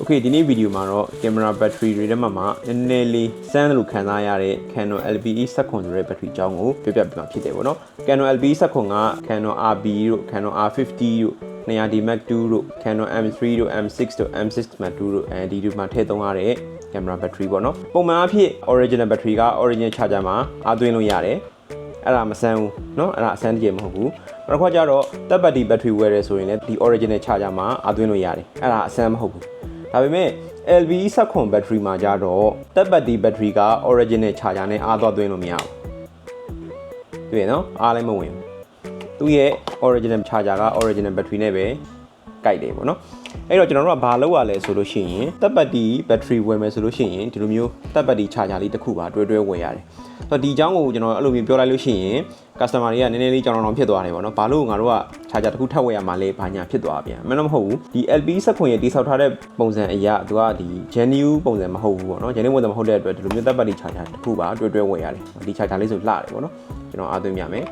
โอเคဒီနေ့ဗီဒီယိုမှာတော့ကင်မရာဘက်ထရီတွေထဲမှာမှာနည်းနည်းလေးစမ်းလို့ခံစားရတဲ့ Canon LPE 7ခွန်ဆိုတဲ့ဘက်ထရီအကြောင်းကိုပြောပြပြမှာဖြစ်တယ်ပေါ့နော် Canon LPE 7ခွန်က Canon RB တို့ Canon R50 တို့ 200D Mark II တို့ Canon M3 တို့ M6 တို့ M6 Mark II တို့အဲဒီဒီမှာထည့်သုံးရတဲ့ကင်မရာဘက်ထရီပေါ့နော်ပုံမှန်အဖြစ် original ဘက်ထရီက original charger မှာအားသွင်းလို့ရတယ်အဲ့ဒါမဆန်းဘူးเนาะအဲ့ဒါအဆန်းတကယ်မဟုတ်ဘူးနောက်တစ်ခါကျတော့တပ်ပတ်ဒီဘက်ထရီဝယ်ရဲဆိုရင်လည်းဒီ original charger မှာအားသွင်းလို့ရတယ်အဲ့ဒါအဆန်းမဟုတ်ဘူး ဒါပေမဲ့ LVE 7ခွန်ဘက်ထရီမှာကြတော့တပ်ပတ်ဒီဘက်ထရီက original charger နဲ့အားသွားသွင်းလို့မရဘူးတွေ့ရနော်အားလည်းမဝင်ဘူးသူ့ရဲ့ original charger က original battery နဲ့ပဲ ကိုက်တယ်ပေါ့နော်အဲ့တော့ကျွန်တော်တို့ကဘာလုပ်ရလဲဆိုလို့ရှိရင်တပ်ပတ်ဒီ battery ဝယ်မယ်ဆိုလို့ရှိရင်ဒီလိုမျိုးတပ်ပတ်ဒီ charger လေးတစ်ခုပါတွဲတွဲဝယ်ရတယ်ဆိုတော့ဒီအကြောင်းကိုကျွန်တော်အဲ့လိုမျိုးပြောလိုက်လို့ရှိရင် customer တွေကနည်းနည်းလေးကြောင်တောင်ဖြစ်သွားတယ်ပေါ့နော်ဘာလို့ငါတို့က charger တစ်ခုထပ်ဝယ်ရမှာလဲဘာညာဖြစ်သွားပြန်မင်းတော့မဟုတ်ဘူးဒီ LP စက်ခွန်ရဲ့တိဆောက်ထားတဲ့ပုံစံအရာသူကဒီ genuine ပုံစံမဟုတ်ဘူးပေါ့နော် genuine ပုံစံမဟုတ်တဲ့အတွက်ဒီလိုမျိုးတပ်ပတ်ဒီ charger တစ်ခုပါတွဲတွဲဝယ်ရတယ်ဒီ charger လေးဆိုလှတယ်ပေါ့နော်ကျွန်တော်အားသွင်းပြမယ်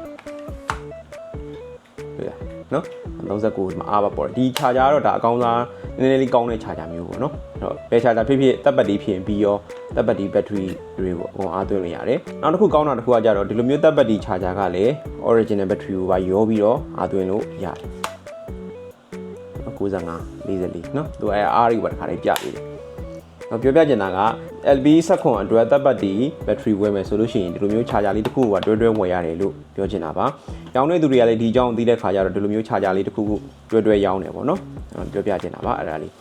တွေ့ရ နော်39ဒီမှာ R ပါပေါ်တယ်ဒီ charger ကတော့ဒါအကောင်းစားနည်းနည်းလေးကောင်းတဲ့ charger မျိုးပေါ့နော်အဲ့တော့ဘယ် charger ဖြစ်ဖြစ်တပ်ပတ်တီးဖြစ်ရင်ပြီးရောတပ်ပတ်တီး battery တွေပေါ့အကုန်အားသွင်းလို့ရတယ်နောက်တစ်ခုကောင်းတာတစ်ခုကကြတော့ဒီလိုမျိုးတပ်ပတ်တီး charger ကလည်း original battery ကိုပါရောပြီးတော့အားသွင်းလို့ရတယ်95 44နော်သူအဲ R ကိုပါတစ်ခါလေးပြပေးတယ် တော့ပြောပြချင်တာက LB ဆက်ခွန်အတွက်တပ်ပတ်တီဘက်ထရီဝယ်မယ်ဆိုလို့ရှိရင်ဒီလိုမျိုး charger လေးတစ်ခုကတွဲတွဲဝယ်ရတယ်လို့ပြောချင်တာပါ။ရောင်းတဲ့သူတွေကလည်းဒီအကြောင်းသိတဲ့ခါကျတော့ဒီလိုမျိုး charger လေးတစ်ခုခုတွဲတွဲရောင်းတယ်ပေါ့နော်။အဲ့တော့ပြောပြချင်တာပါအဲ့ဒါလေး